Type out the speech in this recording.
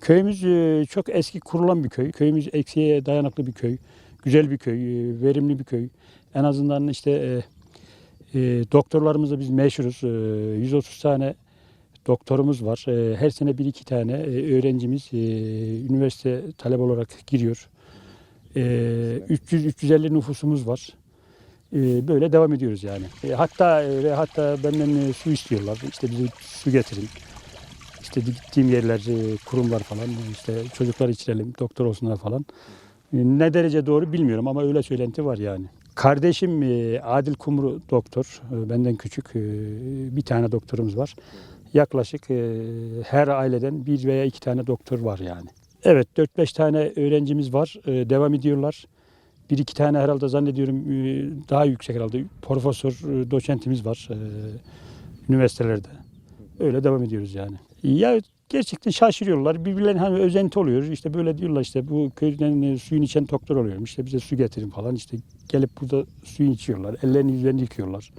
Köyümüz e, çok eski kurulan bir köy. Köyümüz eksiğe dayanıklı bir köy. Güzel bir köy, e, verimli bir köy. En azından işte e, doktorlarımızla biz meşhuruz. E, 130 tane doktorumuz var. Her sene bir iki tane öğrencimiz üniversite talep olarak giriyor. E, 300-350 nüfusumuz var. Böyle devam ediyoruz yani. Hatta hatta benden su istiyorlar. İşte bize su getirin. İşte gittiğim yerler, e, kurumlar falan, işte çocuklar içirelim, doktor olsunlar falan. E, Ne derece doğru bilmiyorum ama öyle söylenti var yani. Kardeşim e, Adil Kumru doktor, benden küçük bir tane doktorumuz var. Yaklaşık her aileden bir veya iki tane doktor var yani. Evet 4-5 tane öğrencimiz var, devam ediyorlar. Bir iki tane herhalde zannediyorum daha yüksek herhalde profesör, doçentimiz var üniversitelerde. Öyle devam ediyoruz yani. Ya gerçekten şaşırıyorlar. Birbirlerine hani özenti oluyor. İşte böyle diyorlar işte bu köyden e, suyun içen doktor oluyorum. İşte bize su getirin falan. İşte gelip burada suyun içiyorlar. Ellerini yüzlerini yıkıyorlar.